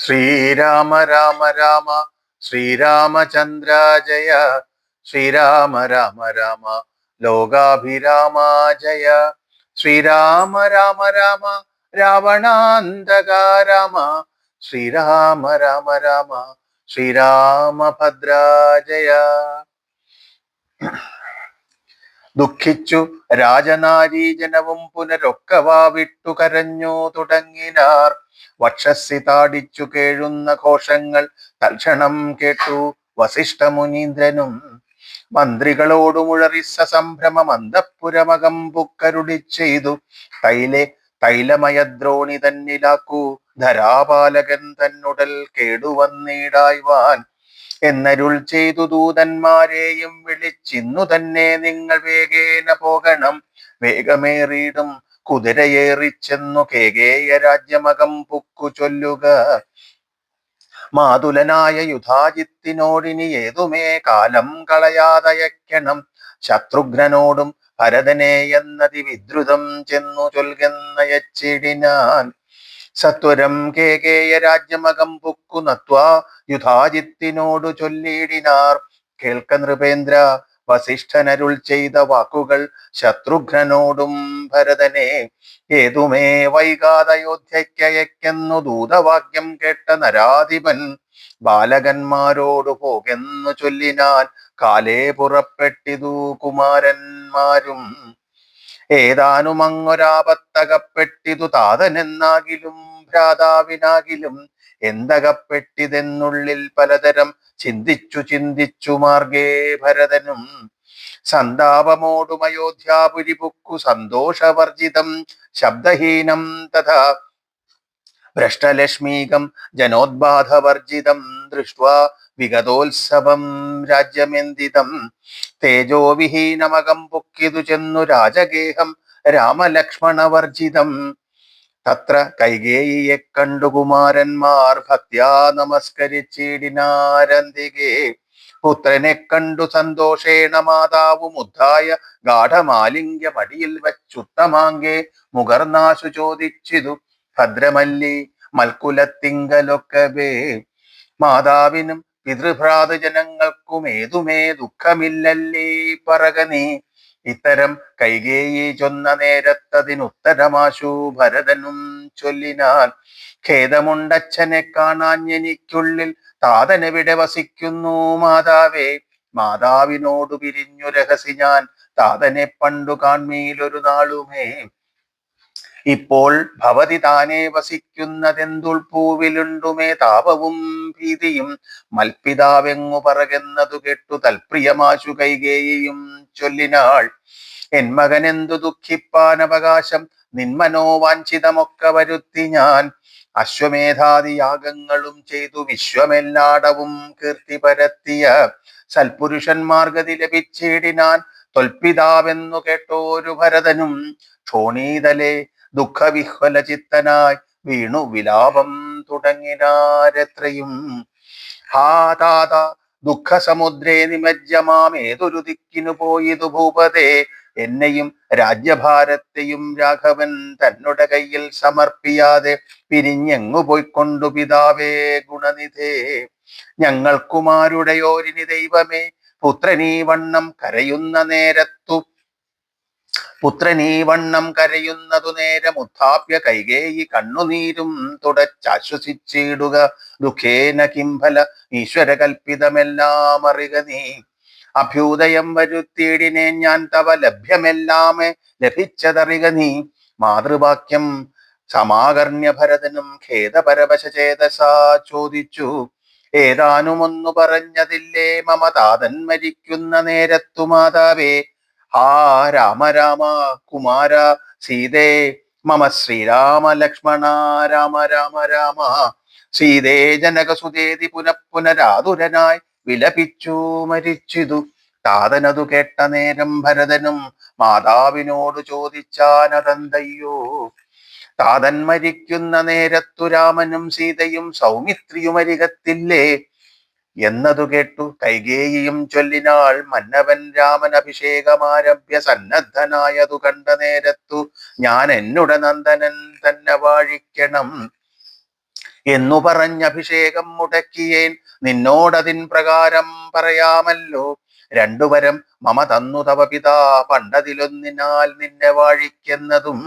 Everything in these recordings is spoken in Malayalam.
ശ്രീരാമ രാമ രാമ ശ്രീരാമചന്ദ്ര ജയ ശ്രീരാമ രാമ രാമ ലോകാഭിരാമ ജയ ശ്രീരാമ രാമ രാമ രാവണാന്തക രാമ ശ്രീരാമ രാമ രാമ ശ്രീരാമഭദ്ര ജയ. ദുഃഖിച്ചു. രാജനാരീജനവും പുനരൊക്കവാ വിട്ടു കരഞ്ഞു തുടങ്ങിനാർ. വക്ഷസി താടിച്ചു കേഴുന്ന ഘോഷങ്ങൾ തൽക്ഷണം കേട്ടു വസിഷ്ഠ മുനീന്ദ്രനും. മന്ത്രികളോടു മുഴറിസ സംഭ്രമം അന്തപ്പുരമകം പുക്കരുടി ചെയ്തു. തൈലെ തൈലമയദ്രോണി തന്നിലാക്കൂ. ധരാപാലകൻ തന്നുടൽ കേടുവന്നിടായ്വാൻ. എന്നരുൾ ചെയ്തു ദൂതന്മാരെയും വിളിച്ചിന്നു തന്നെ നിങ്ങൾ വേഗേന പോകണം. വേഗമേറിയിടും കുതിരയേറിച്ചെന്നു കേകേയ രാജ്യമകം പുക്കു ചൊല്ലുക. മാതുലനായ യുധാജിത്തിനോടിനി ഏതുമേ കാലം കളയാതയക്കണം. ശത്രുഘ്നോടും ഭരതനെ എന്നതി വിദ്രുതം ചെന്നു ചൊൽകെന്നയച്ചിടിനാൻ സത്വരം കേകേയ രാജ്യമകം പൊക്കു നത്വാ യുധാജിത്തിനോടു ചൊല്ലിടിനാർ കേൾക്ക നൃപേന്ദ്ര വസിഷ്ഠനരുൾ ചെയ്ത വാക്കുകൾ ശത്രുഘ്നോടും ഭരതനെ. ഏതുമേ വൈകാതയോധ്യയ്ക്കയക്കെന്നു ദൂതവാക്യം കേട്ട നരാധിപൻ ബാലകന്മാരോടു പോകെന്നു ചൊല്ലിനാൻ. കാലേ പുറപ്പെട്ടിതു കുമാരന്മാരും ഏതാനും അങ്ങൊരാപത്തകപ്പെട്ടിതു താതനെന്നാകിലും ഭ്രാതാവിനാകിലും എന്തകപ്പെട്ടിതെന്നുള്ളിൽ പലതരം ചിന്തിച്ചു ചിന്തിച്ചു മാർഗേ ഭരതനും. സന്താപമോടും അയോധ്യാപുരി പുക്കു സന്തോഷവർജിതം ശബ്ദഹീനം തഥാ. ഭ്രഷ്ടലക്ഷ്മീകം ജനോദ്ബാധവർജിതം ദൃഷ്ട്വാ വിഗതോത്സവം രാജ്യമെന്തിതം? തേജോവിഹീനമകം പൊക്കിതു ചെന്നു രാജഗേഹം രാമലക്ഷ്മണവർജിതം. തത്ര കൈകേയിയെ കണ്ടുകുമാരന്മാർ ഭക്യാ നമസ്കരിച്ചിടിനാരന്തികേ. പുത്രനെ കണ്ടു സന്തോഷേണ മാതാവും ഉദ്ധായ ഗാഠമാലിംഗ്യ മടിയിൽ വച്ചുത്തമാങ്കെ. മുകർനാശു ചോദിച്ചിതു ഭദ്രമല്ലി മൽക്കുലത്തിങ്കലൊക്കവേ മാതാവിനും പിതൃഭ്രാതജനങ്ങൾക്കും ഏതുമേ ദുഃഖമില്ലല്ലേ പറക നീ ഇത്തരം കൈകേയി ചൊന്ന നേരത്തതിനുത്തരമാശു ഭരതനും ചൊല്ലിനാൽ ഖേദമുണ്ടച്ഛനെ കാണാൻ എനിക്കുള്ളിൽ താതനെവിടെ വസിക്കുന്നു മാതാവേ. മാതാവിനോടു പിരിഞ്ഞു രഹസി ഞാൻ താതനെ പണ്ടു കാൺമീലൊരു നാളുമേ. ഇപ്പോൾ ഭവതി താനെ വസിക്കുന്നതെന്തുൾപൂവിലുണ്ടുമേ താപവും ഭീതിയും. മൽപിതാവെങ്ങു പറകെന്നതു കേട്ടു തൽപ്രിയമാശു കൈകേയും ചൊല്ലിനാൾ. എൻ മകനെന്തു ദുഃഖിപ്പാൻ അവകാശം നിന്മനോവാഞ്ചിതമൊക്കെ വരുത്തി ഞാൻ. അശ്വമേധാദി യാഗങ്ങളും ചെയ്തു വിശ്വമെല്ലാടവും കീർത്തി പരത്തിയ. സൽപുരുഷന്മാർഗതി ലഭിച്ചിടിനാൻ തൊൽപിതാവെന്നു കേട്ടോരു ഭരതനും. ക്ഷോണീതലെ ദുഃഖവിഹ്വല ചിത്തനായി വീണു വിലാപം തുടങ്ങിനാരെത്രയും? ഹാ താത ദുഃഖസമുദ്രേ നിമജ്ജമാം. ഏതൊരു ദിക്കിനു പോയിതു ഭൂപതേ? എന്നെയും രാജ്യഭാരത്തെയും രാഘവൻ തന്നുടെ കയ്യിൽ സമർപ്പിയാതെ പിരിഞ്ഞെങ്ങു പോയിക്കൊണ്ടു പിതാവേ ഗുണനിധേ. ഞങ്ങൾക്കുമാരുടെയോരിനി ദൈവമേ പുത്രനീ വണ്ണം കരയുന്ന നേരത്തു പുത്രനീ വണ്ണം കരയുന്നതു നേരം ഉത്ഥാപ്യ കൈകേയി കണ്ണുനീരും തുടച്ചാശ്വസിച്ചിടുക. ദുഃഖേന കിംഫല ഈശ്വര കൽപ്പിതമെല്ലാം അറിക നീ. അഭ്യുദയം വരുത്തിയിടിനെ ഞാൻ തവ ലഭ്യമെല്ലാമേ ലഭിച്ചതറിക നീ. മാതൃവാക്യം സമാകർണ്യ ഭരതനും ഖേദപരവശചേതസാ ചോദിച്ചു. ഏതാനുമൊന്നു പറഞ്ഞതില്ലേ? മമതാതൻ മരിക്കുന്ന നേരത്തു മാതാവേ ഹാ രാമ രാമ കുമാര സീതേ മമ ശ്രീരാമ ലക്ഷ്മണ രാമ രാമ രാമ. സീതേ ജനകസുതേതി പുനഃപുനരാതുരനായി വിലപിച്ചു മരിച്ചിതു. താതനതു കേട്ട നേരം ഭരതനും മാതാവിനോട് ചോദിച്ചാനതന്തയ്യോ. താതൻ മരിക്കുന്ന നേരത്തു രാമനും സീതയും സൗമിത്രിയും അരികത്തില്ലേ? എന്നതു കേട്ടു കൈകേയിയും ചൊല്ലിനാൾ മന്നവൻ രാമൻ അഭിഷേകമാരഭ്യ സന്നദ്ധനായതു കണ്ട നേരത്തു ഞാൻ എന്നുട നന്ദനൻ തന്നെ വാഴിക്കണം എന്നു പറഞ്ഞഭിഷേകം മുടക്കിയേൻ നിന്നോടതിൻ പ്രകാരം പറയാമല്ലോ. രണ്ടുവരം മമ തന്നു തവ പിതാ പണ്ടതിലൊന്നിനാൽ നിന്നെ വാഴിക്കുന്നതും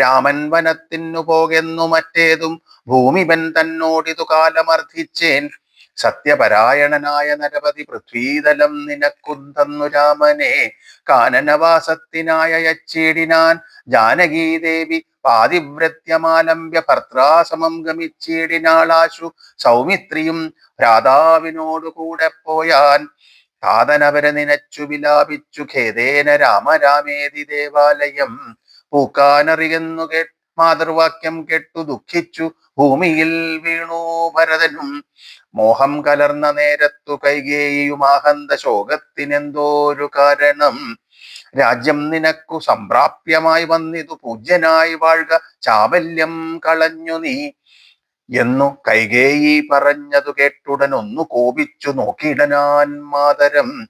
രാമൻ വനത്തിനു പോകെന്നു മറ്റേതും ഭൂമിപൻ തന്നോടിതു കാലമർദ്ധിച്ചേൻ സത്യപരായണനായ നരപതി പൃഥ്വീതലം നിനക്കുന്തന്നു രാമനെ. കാനനവാസത്തിനായ യച്ചീടിനാൻ ജാനകീദേവി പാതിവ്രത്യമാലംബ്യ ഭർത്താസമം ഗമിച്ചീടിനാളാശു സൗമിത്രിയും രാധാവിനോടുകൂടെ പോയാൻ. താതനവരെ നിനച്ചു വിലാപിച്ചു ഖേദേന രാമരാമേതി ദേവാലയം. പൂക്കാനറിയുന്നു കേ മാതൃവാക്യം കേട്ടു ദുഃഖിച്ചു. ഭൂമിയിൽ വീണു ഭരതനും. മോഹം കലർന്ന നേരത്തു കൈകേയുമാഹന്ത ശോകത്തിനെന്തോരു കാരണം? രാജ്യം നിനക്കു സംപ്രാപ്യമായി വന്നിതു. പൂജ്യനായി വാഴ്ക. ചാബല്യം കളഞ്ഞു നീ. എന്നു കൈകേയി പറഞ്ഞതു കേട്ടുടൻ ഒന്നു കോപിച്ചു. നോക്കിയിടനാൻ മാതരം.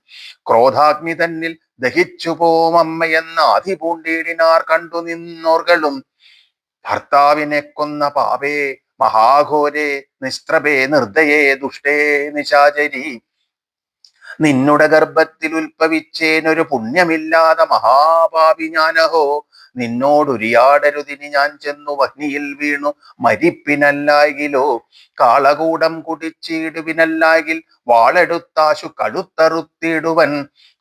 ക്രോധാഗ്നി തന്നിൽ ദഹിച്ചു പോമമ്മയെന്ന ആധിപൂണ്ടീടിനാർ കണ്ടു നിന്നോർകളും. ഭർത്താവിനെ കൊന്ന പാപേ മഹാഘോരേ നിസ്ത്രപേ നിർദ്ദയേ ദുഷ്ടേ നിശാചരി. നിന്നുടെ ഗർഭത്തിൽ ഉത്ഭവിച്ചേനൊരു പുണ്യമില്ലാതെ മഹാപാപി ഞാനഹോ നിന്നോടൊരിയാടരുതിന് ഞാൻ ചെന്നു വഹ്നിയിൽ വീണു മരിപ്പിനല്ലാകിലോ കാളകൂടം കുടിച്ചിടുവിനല്ലാകിൽ വാളെടുത്താശു കഴുത്തറുത്തിടുവൻ.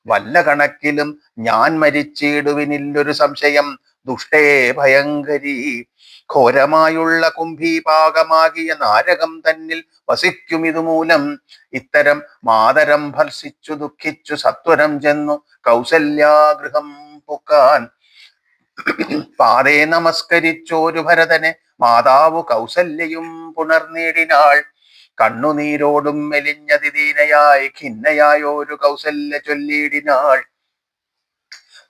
വല്ല കണക്കിലും ഞാൻ മരിച്ചിടുവിനില്ലൊരു സംശയം. ദുഷ്ടേ ഭയങ്കരി. ഘോരമായുള്ള കുംഭീപാകമാകിയ നാരകം തന്നിൽ വസിക്കും ഇതുമൂലം. ഇത്തരം മാതരം ഭർഷിച്ചു ദുഃഖിച്ചു സത്വരം ചെന്നു കൗസല്യാഗൃഹം പുക്കാൻ. പാതേ നമസ്കരിച്ചോരു ഭരതനെ മാതാവ് കൗസല്യയും പുണർനീടിനാൾ കണ്ണുനീരോടും മെലിഞ്ഞതിദീനയായി ഖിന്നയായോരു കൗസല്യ ചൊല്ലിയിടിനാൾ.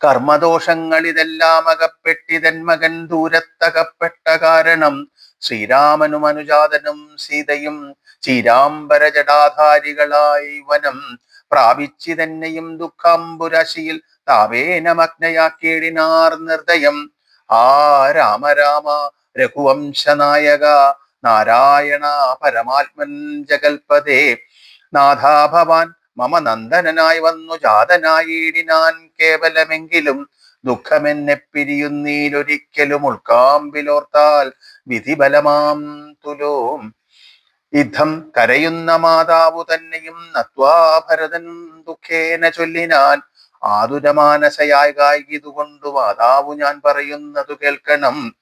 കർമ്മദോഷങ്ങൾ ഇതെല്ലാം അകപ്പെട്ടിതൻ മകൻ ദൂരത്തകപ്പെട്ട കാരണം. ശ്രീരാമനും അനുജാതനും സീതയും ചീരാംബര ജടാധാരികളായി വനം. പ്രാപിച്ചിതന്നെയും ദുഃഖാംബുരാശിയിൽ താവേനമഗ്നയാക്കിയിടിനാർ നിർദ്ദയം ആ രാമ രാമ രഘുവംശനായക നാരായണ പരമാത്മൻ ജഗൽപദേ നാഥാ ഭവാൻ മമ നന്ദനായി വന്നു. ജാതനായിടിനാൻ കേവലമെങ്കിലും ദുഃഖമെന്നെ പിരിയുന്നീലൊരിക്കലും ഉൾക്കാമ്പിലോർത്താൽ വിധിബലമാം തുലോം. യുദ്ധം കരയുന്ന മാതാവു തന്നെയും നത്വാ ഭരതൻ ദുഃഖേന ചൊല്ലിനാൻ ആതുരമാനസയായി ഗായിതുകൊണ്ടു മാതാവു ഞാൻ പറയുന്നതു കേൾക്കണം.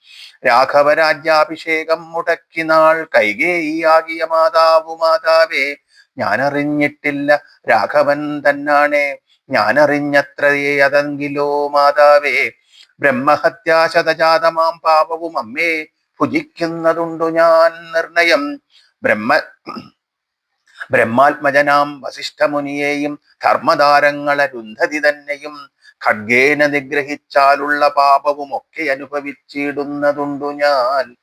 രാഘവരാജ്യാഭിഷേകം മുടക്കിനാൾ കൈകേയിയാകിയ മാതാവു മാതാവേ ഞാനറിഞ്ഞിട്ടില്ല. രാഘവൻ തന്നാണേ ഞാനറിഞ്ഞത്രയേ അതെങ്കിലോ മാതാവേ. ബ്രഹ്മഹത്യാശതജാതമാം പാപവും അമ്മേ ഭുജിക്കുന്നതുണ്ടു ഞാൻ നിർണയം. ബ്രഹ്മ ബ്രഹ്മാത്മജനാം വസിഷ്ഠമുനിയെയും ധർമ്മതാരങ്ങളരുന്ധതി തന്നെയും ഖഡ്ഗേന നിഗ്രഹിച്ചാലുള്ള പാപവും ഒക്കെ അനുഭവിച്ചിടുന്നതുണ്ടു ഞാൻ.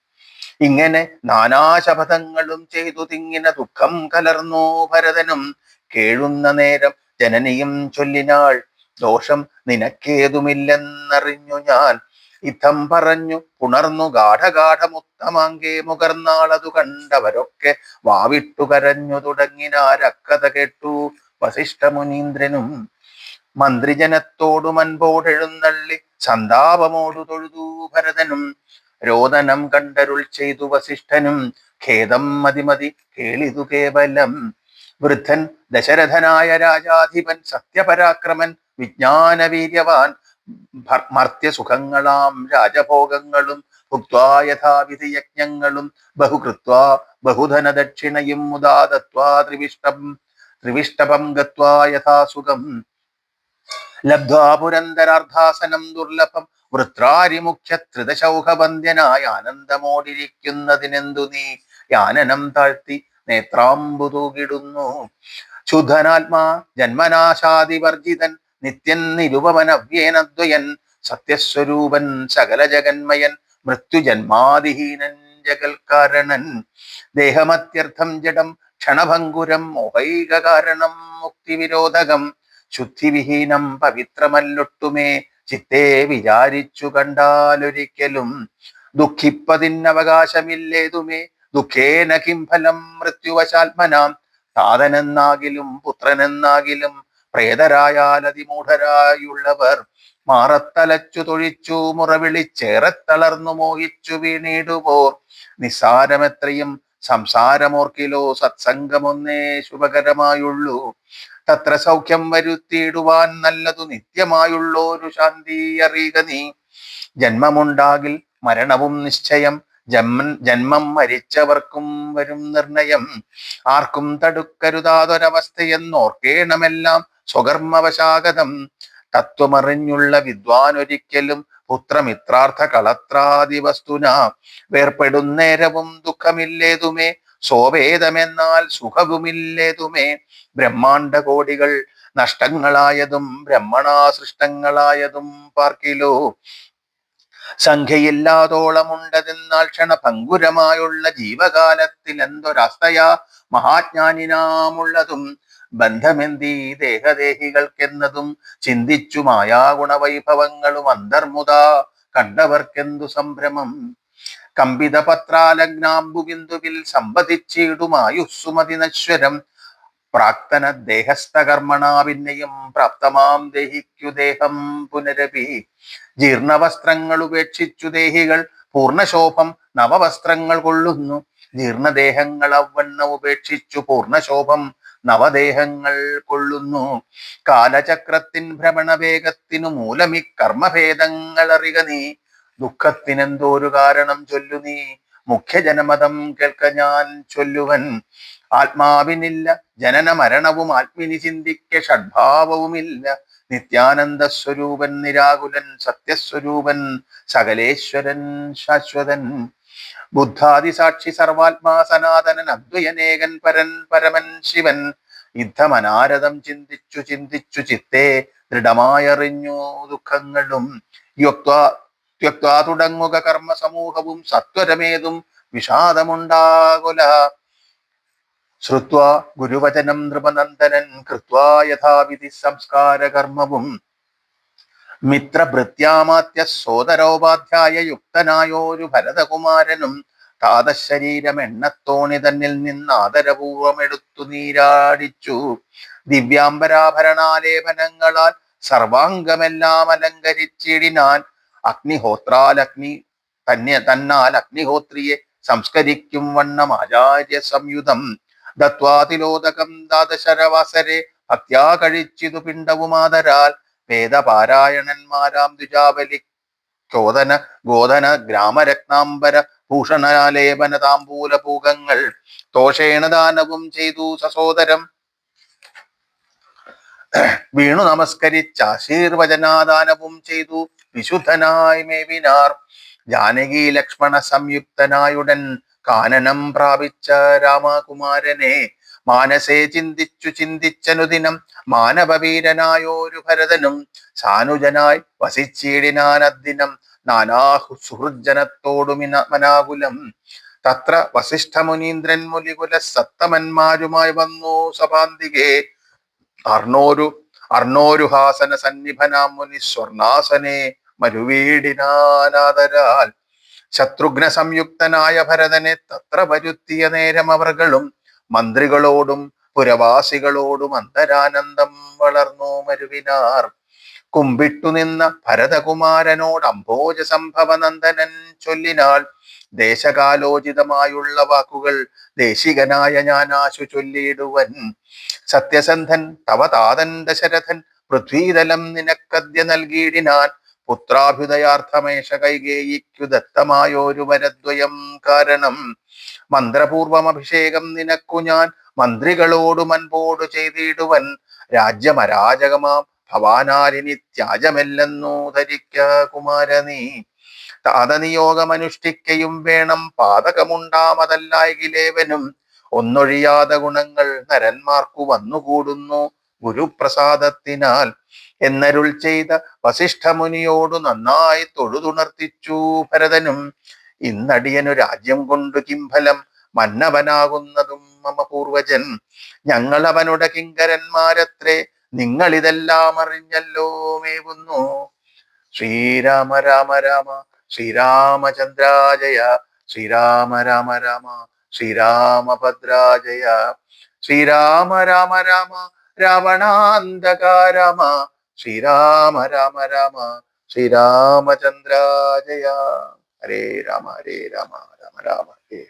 ഇങ്ങനെ നാനാശപഥങ്ങളും ചെയ്തു തിങ്ങിന ദുഃഖം കലർന്നു ഭരതനും. കേഴുന്ന നേരം ജനനിയും ചൊല്ലിനാൾ ദോഷം നിനക്കേതുമില്ലെന്നറിഞ്ഞു ഞാൻ. ഇത്തം പറഞ്ഞു പുണർന്നു ഗാഠഗാഠമുത്തമാങ്കേ മുകർന്നാളതു കണ്ടവരൊക്കെ വാവിട്ടു കരഞ്ഞു തുടങ്ങിനാരക്കഥ കേട്ടു. വസിഷ്ഠമുനീന്ദ്രനും മന്ത്രിജനത്തോടു മൻപോടെഴുന്നള്ളി സന്താപമോടു തൊഴുതു ഭരതനും. രോദനം കണ്ടരുൾ ചെയ്തു വസിഷ്ഠനും. ഖേദം മതിമതി കേളിതു കേവലം. വൃദ്ധൻ ദശരഥനായ രാജാധിപൻ സത്യപരാക്രമൻ വിജ്ഞാനവീര്യവാൻ മർത്യസുഖങ്ങളാം രാജഭോഗങ്ങളും ഭുക്വാ യഥാവിധി യജ്ഞങ്ങളും ബഹുകൃത്വ ബഹുധനദക്ഷിണയും ദത്വാ ത്രിവിഷ്ടം ത്രിവിഷ്ടപം ഗത്വാ യഥാസുഖം ലബ്ധ്വാ പുരന്തരാർത്ഥാസനം ദുർലഭം വൃത്രാരിമുഖ്യ ത്രിദശൗഖബന്ധ്യനായ ആനന്ദമോടിരിക്കുന്നതിനെന്തു നീ? യാനനം താഴ്ത്തി നേത്രാമ്പുതൂകിടുന്നു ശുദ്ധനാത്മാ ജന്മനാശാദിവർജിതൻ നിത്യൻ നിരുപമനവ്യേനദ്വയൻ സത്യസ്വരൂപൻ സകല ജഗന്മയൻ മൃത്യുജന്മാതിഹീനൻ ജഗൽക്കാരണൻ. ദേഹമത്യർത്ഥം ജഡം ക്ഷണഭങ്കുരം മോഹൈക കാരണം മുക്തിവിരോധകം. ശുദ്ധിവിഹീനം പവിത്രമല്ലൊട്ടുമേ ചിത്തെ വിചാരിച്ചു കണ്ടാലൊരിക്കലും. ദുഃഖിപ്പതിന്നവകാശമില്ലേതുമേ ദുഃഖേന കിംഫലം മൃത്യുവശാത്മനാം. താതനെന്നാകിലും പുത്രനെന്നാകിലും പ്രേതരായാൽ അതിമൂഢരായുള്ളവർ മാറത്തലച്ചു തൊഴിച്ചു മുറവിളിച്ചേറെ തളർന്നു മോഹിച്ചു വീണിടുപോർ നിസ്സാരമെത്രയും സംസാരമോർക്കിലോ സത്സംഗമൊന്നേ ശുഭകരമായുള്ളൂ. തത്ര സൗഖ്യം വരുത്തിയിടുവാൻ നല്ലതു നിത്യമായുള്ളോരു ശാന്തി അറിയുക നീ. ജന്മമുണ്ടാകിൽ മരണവും നിശ്ചയം ജന്മൻ ജന്മം മരിച്ചവർക്കും വരും നിർണയം. ആർക്കും തടുക്കരുതാതൊരവസ്ഥയെന്നോർക്കേണമെല്ലാം സ്വകർമ്മവശാഗതം. തത്വമറിഞ്ഞുള്ള വിദ്വാൻ ഒരിക്കലും പുത്രമിത്രാർത്ഥ കളത്രാദി വസ്തുന വേർപ്പെടുന്നേരവും ദുഃഖമില്ലേതുമേ. സോവേദമെന്നാൽ സുഖവുമില്ലേതുമേ. ബ്രഹ്മാണ്ട കോടികൾ നഷ്ടങ്ങളായതും ബ്രഹ്മണാസൃഷ്ടങ്ങളായതും പാർക്കിലോ. സംഖ്യയില്ലാതോളമുണ്ടതെന്നാൽ ക്ഷണഭങ്കുരമായുള്ള ജീവകാലത്തിൽ എന്തൊരസ്ഥയാ മഹാജ്ഞാനിനാമുള്ളതും ബന്ധമെന്തീ ദേഹദേഹികൾക്കെന്നതും ചിന്തിച്ചു മായാഗുണവൈഭവങ്ങളും അന്തർമുത കണ്ടവർക്കെന്തു സംഭ്രമം. കമ്പിത പത്രാലഗ്നാംബുബിന്ദുവിൽ സമ്പതിച്ചിടുമായുസ്സുമതി നശ്വരം പ്രാക്തന ദേഹസ്ഥകർമ്മണ പിന്നെയും പ്രാപ്തമാം ദേഹിക്കു ദേഹം പുനരപി. ജീർണവസ്ത്രങ്ങൾ ഉപേക്ഷിച്ചു ദേഹികൾ പൂർണശോഭം നവവസ്ത്രങ്ങൾ കൊള്ളുന്നു. ജീർണദേഹങ്ങൾ അവണ്ണ ഉപേക്ഷിച്ചു പൂർണശോഭം നവദേഹങ്ങൾ കൊള്ളുന്നു. കാലചക്രത്തിൻ ഭ്രമണവേഗത്തിനു മൂലമി കർമ്മഭേദങ്ങൾ അറിക നീ. ദുഃഖത്തിനെന്തോരു കാരണം ചൊല്ലു നീ. മുഖ്യജനമതം കേൾക്ക ഞാൻ ചൊല്ലുവൻ. ആത്മാവിനില്ല. ജനന മരണവും ആത്മിനി ചിന്തിക്ക ഷഡ്ഭാവവുമില്ല. നിത്യാനന്ദ സ്വരൂപൻ നിരാകുലൻ സത്യസ്വരൂപൻ സകലേശ്വരൻ ശാശ്വതൻ. ബുദ്ധാദി സാക്ഷി സർവാത്മാ സനാതനൻ അദ്വയനേകൻ പരൻ പരമൻ ശിവൻ. യുദ്ധമനാരതം ചിന്തിച്ചു ചിന്തിച്ചു ചിത്തെ ദൃഢമായറിഞ്ഞു ദുഃഖങ്ങളും. യുക്ത തുടങ്ങുക കർമ്മ സമൂഹവും സത്വരമേതും വിഷാദമുണ്ടാകുല. ശ്രുത്വാ ഗുരുവചനം നൃപനന്ദനൻ കൃത്വാ യഥാവിധി സംസ്കാര കർമ്മവും മിത്രഭൃത്യാമാത്യ സോദരോപാധ്യായ യുക്തനായോരു ഭരതകുമാരനും താതശരീരം എണ്ണത്തോണി തന്നിൽ നിന്ന് ആദരപൂർവം എടുത്തു നീരാടിച്ചു. ദിവ്യാംബരാഭരണാലേപനങ്ങളാൽ സർവാംഗമെല്ലാം അലങ്കരിച്ചിടിനാൻ അഗ്നിഹോത്രാൽ അഗ്നി തന്നെ തന്നാൽ അഗ്നിഹോത്രിയെ സംസ്കരിക്കും വണ്ണം ആചാര്യ സംയുതം ദത്വാതിലോദകം ദാദശരവാസരെ ഹത്യാ കഴിച്ചിതു പിണ്ടവുമാതരാൽ വേദപാരായണന്മാരാം ദ്വിജാബലി ചോദന ഗോധന ഗ്രാമരത്നാംബര ഭൂഷണാലേപന താമ്പൂല പൂകങ്ങൾ തോഷേണ ദാനവും ചെയ്തു സസോദരം വീണു നമസ്കരിച്ച ആശീർവചനാദാനവും ചെയ്തു വിശുദ്ധനായി മേവിനാർ. ജാനകി ലക്ഷ്മണ സംയുക്തനായുടൻ കാനനം പ്രാപിച്ച രാമകുമാരനെ മാനസേ ചിന്തിച്ചു ചിന്തിച്ചനുദിനം മാനവവീരനായോരു ഭരതനും സാനുജനായി വസിച്ചിടിനാനദ്ദിനം നാനാ സുഹൃജനത്തോടുമിന മനാകുലം. തത്ര വസിഷ്ഠ മുനീന്ദ്രൻ മുലികുല സത്തമന്മാരുമായി വന്നു സഭാന്തികെ. അർണോരു അർണോരുഹാസന സന്നിഭനാം മുനി സ്വർണാസനെ മരുവീടിനാനാദരാൽ ശത്രുഘ്ന സംയുക്തനായ ഭരതനെ തത്ര വരുത്തിയ നേരം അവർകളും മന്ത്രികളോടും പുരവാസികളോടും അന്തരാനന്ദം വളർന്നു മരുവിനാർ. കുമ്പിട്ടു നിന്ന ഭരതകുമാരനോട് അംഭോജ സംഭവനന്ദനൻ ചൊല്ലിനാൾ ദേശകാലോചിതമായുള്ള വാക്കുകൾ ദേശികനായ ഞാൻ ആശു ചൊല്ലിയിടുവൻ. സത്യസന്ധൻ തവതാതൻ ദശരഥൻ പൃഥ്വീതലം നിനക്കദ്യ നൽകിയിടിനാൻ പുത്രാഭ്യുദയാർത്ഥമേഷ കൈകേയിക്കു വരദ്വയം കാരണം. മന്ത്രപൂർവം അഭിഷേകം നിനക്കു ഞാൻ മന്ത്രികളോടും അൻപോടു ചെയ്തിടുവൻ. രാജ്യമരാജകമാം ഭവാനാലിനി ത്യാജമല്ലെന്നു ധരിക്ക കുമാരനീ. താതനിയോഗമനുഷ്ഠിക്കയും വേണം പാതകമുണ്ടാമതല്ലായകിലേവനും. ഒന്നൊഴിയാതെ ഗുണങ്ങൾ നരന്മാർക്കു വന്നുകൂടുന്നു ഗുരുപ്രസാദത്തിനാൽ. എന്നരുൾ ചെയ്ത വസിഷ്ഠമുനിയോടു നന്നായി തൊഴുതുണർത്തിച്ചു ഭരതനും. ഇന്നടിയനു രാജ്യം കൊണ്ടു കിംഫലം മന്നവനാകുന്നതും മമ പൂർവജൻ ഞങ്ങൾ അവനുടെ കിങ്കരന്മാരത്രേ നിങ്ങളിതെല്ലാം അറിഞ്ഞല്ലോ മേവുന്നു. ശ്രീരാമ രാമ രാമ ശ്രീരാമചന്ദ്രാജയ ശ്രീരാമ രാമ രാമ ശ്രീരാമഭദ്രാജയ. ശ്രീരാമ രാമ രാമ രാവണാന്തക രാമ ശ്രീരാമ രാമ രാമ ശ്രീരാമചന്ദ്രാജയ. ഹരേ രാമ ഹരേ രാമ രാമ രാമ ഹരേ